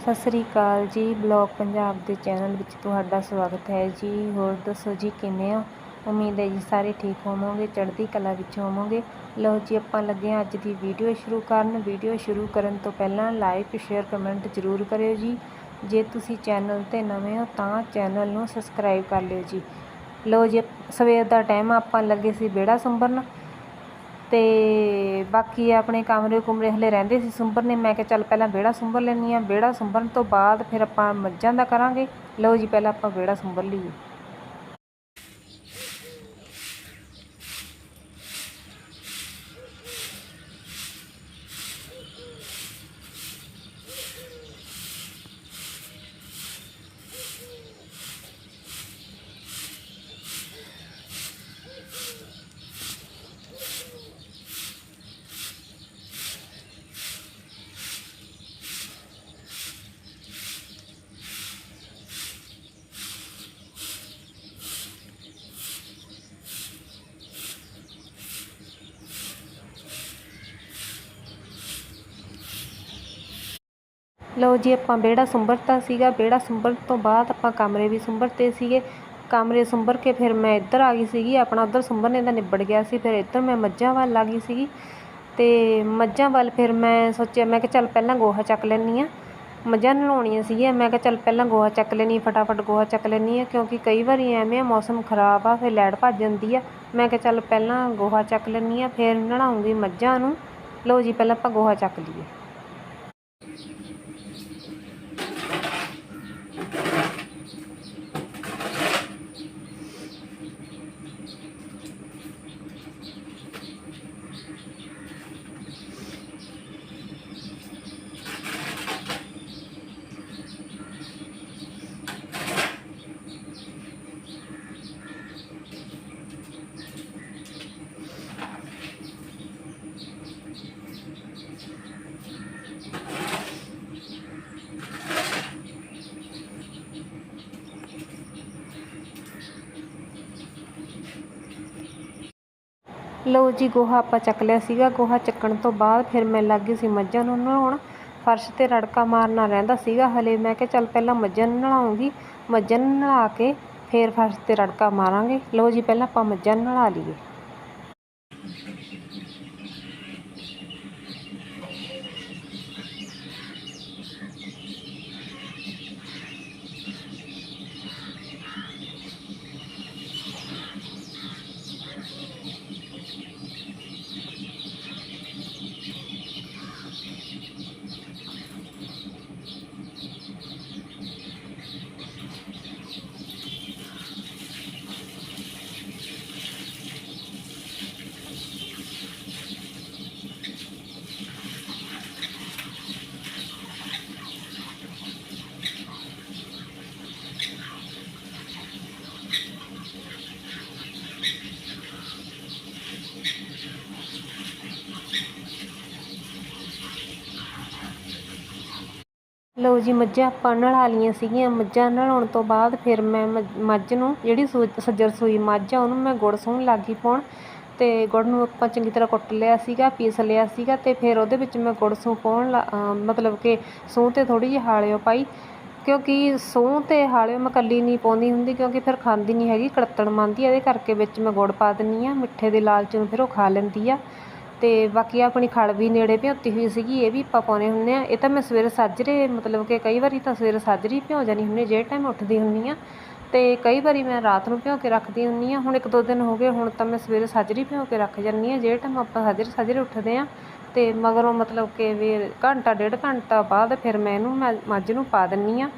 ਸਤਿ ਸ੍ਰੀ ਅਕਾਲ ਜੀ, ਬਲੌਗ ਪੰਜਾਬ ਦੇ ਚੈਨਲ ਵਿੱਚ ਤੁਹਾਡਾ ਸਵਾਗਤ ਹੈ ਜੀ। ਹੋਰ ਦੱਸੋ ਜੀ, ਕਿਵੇਂ ਹੋ? ਉਮੀਦ ਹੈ ਜੀ ਸਾਰੇ ਠੀਕ ਹੋਵੋਗੇ, ਚੜ੍ਹਦੀ ਕਲਾ ਵਿੱਚ ਹੋਵੋਗੇ। ਲਓ ਜੀ, ਆਪਾਂ ਲੱਗੇ ਹਾਂ ਅੱਜ ਦੀ ਵੀਡੀਓ ਸ਼ੁਰੂ ਕਰਨ। ਵੀਡੀਓ ਸ਼ੁਰੂ ਕਰਨ ਤੋਂ ਪਹਿਲਾਂ ਲਾਈਕ ਸ਼ੇਅਰ ਕਮੈਂਟ ਜ਼ਰੂਰ ਕਰਿਓ ਜੀ। ਜੇ ਤੁਸੀਂ ਚੈਨਲ ਤੇ ਨਵੇਂ ਹੋ ਤਾਂ ਚੈਨਲ ਨੂੰ ਸਬਸਕ੍ਰਾਈਬ ਕਰ ਲਿਓ ਜੀ। ਲਓ ਜੀ, ਸਵੇਰ ਦਾ ਟਾਈਮ ਆਪਾਂ ਲੱਗੇ ਸੀ ਵਿਹੜਾ ਸੰਭਰਨ। ਅਤੇ ਬਾਕੀ ਆਪਣੇ ਕਮਰੇ ਕੁਮਰੇ ਹਲੇ ਰਹਿੰਦੇ ਸੀ ਸੁੰਬਰਨੇ ਮੈਂ ਕਿਹਾ ਚੱਲ ਪਹਿਲਾਂ ਵਿਹੜਾ ਸੁੰਬਰ ਲੈਂਦੀ ਹਾਂ, ਵਿਹੜਾ ਸੁੰਬਰਨ ਤੋਂ ਬਾਅਦ ਫਿਰ ਆਪਾਂ ਮੱਝਾਂ ਦਾ ਕਰਾਂਗੇ। ਲਓ ਜੀ, ਪਹਿਲਾਂ ਆਪਾਂ ਵਿਹੜਾ ਸੁੰਬਰ ਲਈਏ। ਲਓ ਜੀ, ਆਪਾਂ ਵਿਹੜਾ ਸੁੰਬਰਤਾ ਸੀਗਾ। ਵਿਹੜਾ ਸੁੰਬਰ ਤੋਂ ਬਾਅਦ ਆਪਾਂ ਕਮਰੇ ਵੀ ਸੁੰਬਰਤੇ ਸੀਗੇ। ਕਮਰੇ ਸੁੰਬਰ ਕੇ ਫਿਰ ਮੈਂ ਇੱਧਰ ਆ ਗਈ ਸੀਗੀ। ਆਪਣਾ ਉੱਧਰ ਸੁੰਬਰਨੇ ਦਾ ਨਿਬੜ ਗਿਆ ਸੀ। ਫਿਰ ਇੱਧਰ ਮੈਂ ਮੱਝਾਂ ਵੱਲ ਆ ਗਈ ਸੀਗੀ। ਤੇ ਮੱਝਾਂ ਵੱਲ ਫਿਰ ਮੈਂ ਸੋਚਿਆ, ਮੈਂ ਕਿਹਾ ਚੱਲ ਪਹਿਲਾਂ ਗੋਹਾ ਚੱਕ ਲੈਂਦੀ ਆ ਮੱਝਾਂ ਨਲਾਉਣੀਆਂ ਸੀਗੀਆਂ। ਮੈਂ ਕਿਹਾ ਚੱਲ ਪਹਿਲਾਂ ਗੋਹਾ ਚੱਕ ਲੈਣੀ ਫਟਾਫਟ ਗੋਹਾ ਚੱਕ ਲੈਣੀ ਆ ਕਿਉਂਕਿ ਕਈ ਵਾਰੀ ਐਵੇਂ ਆ, ਮੌਸਮ ਖਰਾਬ ਆ, ਫਿਰ ਲੈੜ ਭੱਜ ਜਾਂਦੀ ਆ। ਮੈਂ ਕਿਹਾ ਚੱਲ ਪਹਿਲਾਂ ਗੋਹਾ ਚੱਕ ਲੈਣੀ ਆ ਫਿਰ ਨਲਾਉਂਗੀ ਮੱਝਾਂ ਨੂੰ। ਲਓ ਜੀ, ਪਹਿਲਾਂ ਆਪਾਂ ਗੋਹਾ ਚੱਕ ਲਈਏ। ਲਓ ਜੀ, ਗੋਹਾ ਆਪਾਂ ਚੱਕ ਲਿਆ ਸੀਗਾ। ਗੋਹਾ ਚੱਕਣ ਤੋਂ ਬਾਅਦ ਫਿਰ ਮੈਂ ਲੱਗ ਗਈ ਸੀ ਮੱਝਾਂ ਨੂੰ ਨਲਾਉਣ ਫਰਸ਼ ਤੇ ਰੜਕਾ ਮਾਰਨਾ ਰਹਿੰਦਾ ਸੀਗਾ, ਹਲੇ ਮੈਂ ਕਿਹਾ ਚੱਲ ਪਹਿਲਾਂ ਮੱਝਾਂ ਨੂੰ ਨਲਾਉਂਗੀ ਮੱਝਾਂ ਨੂੰ ਨਲਾ ਕੇ ਫਿਰ ਫਰਸ਼ ਤੇ ਰੜਕਾ ਮਾਰਾਂਗੇ। ਲਓ ਜੀ, ਪਹਿਲਾਂ ਆਪਾਂ ਮੱਝਾਂ ਨੂੰ ਨਹਾ ਲਈਏ। ਲਓ ਜੀ, ਮੱਝਾਂ ਆਪਾਂ ਨਲਾ ਲਈਆਂ ਸੀਗੀਆਂ। ਮੱਝਾਂ ਨਲਾਉਣ ਤੋਂ ਬਾਅਦ ਫਿਰ ਮੈਂ ਮੱਝ- ਮੱਝ ਨੂੰ ਜਿਹੜੀ ਸੂ, ਸੱਜਰ ਸੂਈ ਮੱਝ ਆ, ਉਹਨੂੰ ਮੈਂ ਗੁੜ ਸੂਣ ਲੱਗ ਗਈ ਪਾਉਣ ਤੇ ਗੁੜ ਨੂੰ ਆਪਾਂ ਚੰਗੀ ਤਰ੍ਹਾਂ ਕੁੱਟ ਲਿਆ ਸੀਗਾ, ਪੀਸ ਲਿਆ ਸੀਗਾ ਤੇ ਫਿਰ ਉਹਦੇ ਵਿੱਚ ਮੈਂ ਗੁੜ ਸੂਹ ਪਾਉਣ ਲਾ- ਅਹ ਮਤਲਬ ਕਿ ਸੂਹ ਤੇ ਥੋੜੀ ਜਿਹੀ ਹਾਲਿਓ ਪਾਈ ਕਿਉਂਕਿ ਸੂਹ ਤੇ ਹਾਲਿਓ ਮੈਂ ਇਕੱਲੀ ਨਹੀਂ ਪਾਉਂਦੀ ਹੁੰਦੀ ਕਿਉਂਕਿ ਫਿਰ ਖਾਂਦੀ ਨਹੀਂ ਹੈਗੀ, ਕੜੱਤਣ ਮੰਨਦੀ ਇਹਦੇ ਕਰਕੇ ਵਿੱਚ ਮੈਂ ਗੁੜ ਪਾ ਦਿੰਦੀ ਹਾਂ ਮਿੱਠੇ ਦੇ ਲਾਲਚ ਨੂੰ ਫਿਰ ਉਹ ਖਾ ਲੈਂਦੀ ਆ। ਅਤੇ ਬਾਕੀ ਆਪਣੀ ਖਲ ਵੀ ਨੇੜੇ ਭਿਉਂਤੀ ਹੋਈ ਸੀਗੀ, ਇਹ ਵੀ ਆਪਾਂ ਪਾਉਂਦੇ ਹੁੰਦੇ ਹਾਂ ਇਹ ਤਾਂ ਮੈਂ ਸਵੇਰੇ ਸਾਜਰੇ, ਮਤਲਬ ਕਿ ਕਈ ਵਾਰੀ ਤਾਂ ਸਵੇਰੇ ਸਾਜਰੇ ਭਿਉਂ ਜਾਣੀ ਹੁੰਦੀ ਜਿਹੜੇ ਟਾਈਮ ਉੱਠਦੀ ਹੁੰਦੀ ਹਾਂ ਅਤੇ ਕਈ ਵਾਰੀ ਮੈਂ ਰਾਤ ਨੂੰ ਭਿਉਂ ਕੇ ਰੱਖਦੀ ਹੁੰਦੀ ਹਾਂ ਹੁਣ ਇੱਕ ਦੋ ਦਿਨ ਹੋ ਗਏ, ਹੁਣ ਤਾਂ ਮੈਂ ਸਵੇਰੇ ਸਾਜਰੇ ਭਿਉਂ ਕੇ ਰੱਖ ਜਾਂਦੀ ਹਾਂ ਜਿਹੜੇ ਟਾਈਮ ਆਪਾਂ ਸਾਜਰੇ ਸਾਜਰੇ ਉੱਠਦੇ ਹਾਂ ਤੇ ਮਗਰੋਂ ਮਤਲਬ ਕਿ ਵੀ ਘੰਟਾ, ਡੇਢ ਘੰਟਾ ਬਾਅਦ ਫਿਰ ਮੈਂ ਇਹਨੂੰ ਮੈਂ ਮੱਝ ਨੂੰ ਪਾ ਦਿੰਦੀ ਆ।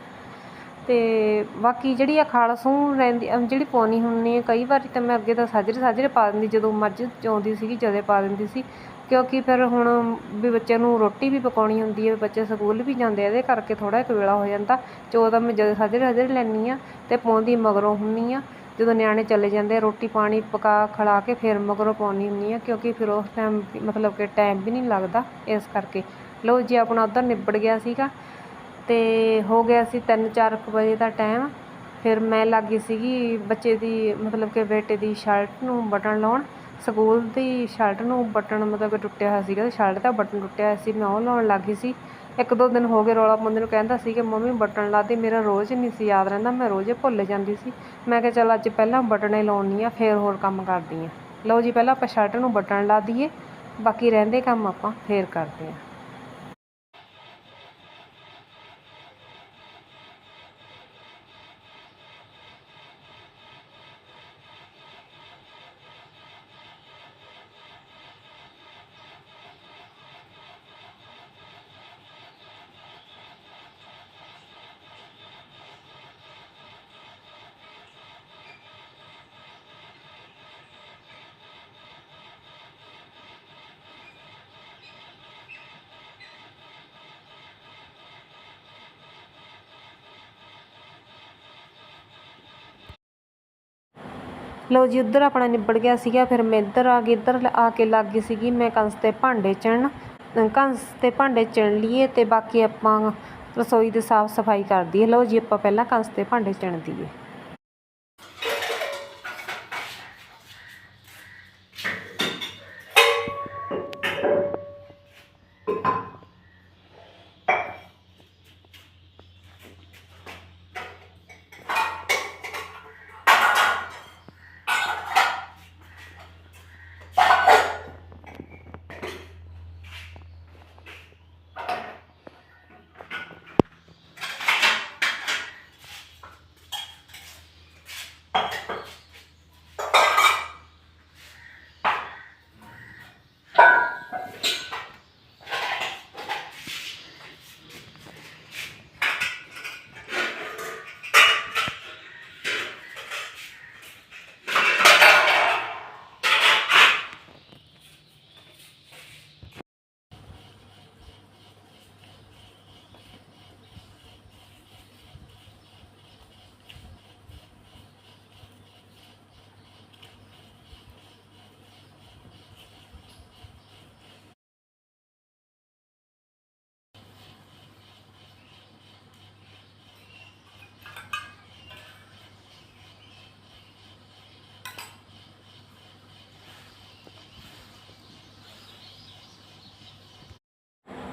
ਤੇ ਬਾਕੀ ਜਿਹੜੀ ਆ ਖਾਲਸੂ ਰਹਿੰਦੀ ਜਿਹੜੀ ਪਾਉਣੀ ਹੁੰਦੀ ਹੈ ਕਈ ਵਾਰੀ ਤਾਂ ਮੈਂ ਅੱਗੇ ਤਾਂ ਸਾਜਰੇ ਸਾਜਰੇ ਪਾ ਦਿੰਦੀ, ਜਦੋਂ ਮੱਝ ਚੋਂਦੀ ਸੀਗੀ ਜਦੇ ਪਾ ਦਿੰਦੀ ਸੀ। ਕਿਉਂਕਿ ਫਿਰ ਹੁਣ ਵੀ ਬੱਚਿਆਂ ਨੂੰ ਰੋਟੀ ਵੀ ਪਕਾਉਣੀ ਹੁੰਦੀ ਹੈ ਬੱਚੇ ਸਕੂਲ ਵੀ ਜਾਂਦੇ ਆ, ਇਹਦੇ ਕਰਕੇ ਥੋੜਾ ਇੱਕ ਵੇਲਾ ਹੋ ਜਾਂਦਾ। ਚੋ ਤਾਂ ਮੈਂ ਜਦੋਂ ਸਾਜਰੇ ਸਾਜਰੇ ਲੈਂਦੀ ਆ ਤੇ ਪਾਉਂਦੀ ਮਗਰੋਂ ਹੁੰਦੀ ਆ। ਜਦੋਂ ਨਿਆਣੇ ਚਲੇ ਜਾਂਦੇ ਰੋਟੀ ਪਾਣੀ ਪਕਾ ਖਿਲਾ ਕੇ ਫਿਰ ਮਗਰੋਂ ਪਾਉਂਦੀ ਹੁੰਦੀ ਆ, ਕਿਉਂਕਿ ਫਿਰ ਉਸ ਟਾਈਮ ਮਤਲਬ ਕਿ ਟਾਈਮ ਵੀ ਨਹੀਂ ਲੱਗਦਾ ਇਸ ਕਰਕੇ। ਲਓ ਜੀ, ਆਪਣਾ ਉੱਧਰ ਨਿਬੜ ਗਿਆ ਸੀਗਾ ਤੇ ਹੋ ਗਿਆ ਸੀ ਤਿੰਨ ਚਾਰ ਕੁ ਵਜੇ ਦਾ ਟਾਈਮ ਫਿਰ ਮੈਂ ਲੱਗ ਗਈ ਸੀਗੀ ਬੱਚੇ ਦੀ ਮਤਲਬ ਕਿ ਬੇਟੇ ਦੀ ਸ਼ਰਟ ਨੂੰ ਬਟਨ ਲਾਉਣ। ਸਕੂਲ ਦੀ ਸ਼ਰਟ ਨੂੰ ਬਟਨ ਮਤਲਬ ਕਿ ਟੁੱਟਿਆ ਹੋਇਆ ਸੀਗਾ ਸ਼ਰਟ ਦਾ ਬਟਨ ਟੁੱਟਿਆ ਹੋਇਆ ਸੀ। ਮੈਂ ਉਹ ਲਾਉਣ ਲੱਗ ਗਈ ਸੀ। ਇੱਕ ਦੋ ਦਿਨ ਹੋ ਗਏ ਰੌਲਾ ਪਾਉਂਦੇ ਨੂੰ ਕਹਿੰਦਾ ਸੀ ਕਿ ਮੰਮੀ ਬਟਨ ਲਾ ਦੇ ਮੇਰਾ ਰੋਜ਼ ਨਹੀਂ ਸੀ ਯਾਦ ਰਹਿੰਦਾ, ਮੈਂ ਰੋਜ਼ ਭੁੱਲ ਜਾਂਦੀ ਸੀ। ਮੈਂ ਕਿਹਾ, ਚੱਲ ਅੱਜ ਪਹਿਲਾਂ ਬਟਨ ਹੀ ਲਾਉਣੀ ਆ, ਫਿਰ ਹੋਰ ਕੰਮ ਕਰਦੀ ਆ। ਲਓ ਜੀ, ਪਹਿਲਾਂ ਆਪਾਂ ਸ਼ਰਟ ਨੂੰ ਬਟਨ ਲਾ ਦਈਏ, ਬਾਕੀ ਰਹਿੰਦੇ ਕੰਮ ਆਪਾਂ, ਫੇਰ ਕਰਦੇ ਆ। ਲਓ ਜੀ, ਉੱਧਰ ਆਪਣਾ ਨਿਬੜ ਗਿਆ ਸੀਗਾ, ਫਿਰ ਮੈਂ ਇੱਧਰ ਆ ਗਈ, ਇੱਧਰ ਆ ਕੇ ਲੱਗ ਗਈ ਸੀਗੀ, ਮੈਂ ਕੰਸ ਤੇ ਭਾਂਡੇ ਚਿਣਨ ਕੰਸ ਤੇ ਭਾਂਡੇ ਚਿਣ ਲਈਏ ਤੇ ਬਾਕੀ ਆਪਾਂ ਰਸੋਈ ਦੀ ਸਾਫ਼ ਸਫ਼ਾਈ ਕਰ ਦਈਏ। ਲਓ ਜੀ, ਆਪਾਂ ਪਹਿਲਾਂ ਕੰਸ ਤੇ ਭਾਂਡੇ ਚਿਣ ਦਈਏ।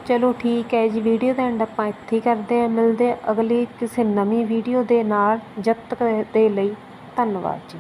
ਚਲੋ ਠੀਕ ਹੈ ਜੀ ਵੀਡੀਓ ਦਾ ਐਂਡ ਆਪਾਂ ਇੱਥੇ ਕਰਦੇ ਹਾਂ। ਮਿਲਦੇ ਹਾਂ ਅਗਲੀ ਕਿਸੇ ਨਵੀਂ ਵੀਡੀਓ ਦੇ ਨਾਲ। ਜਦ ਤੱਕ ਦੇ ਲਈ ਧੰਨਵਾਦ ਜੀ।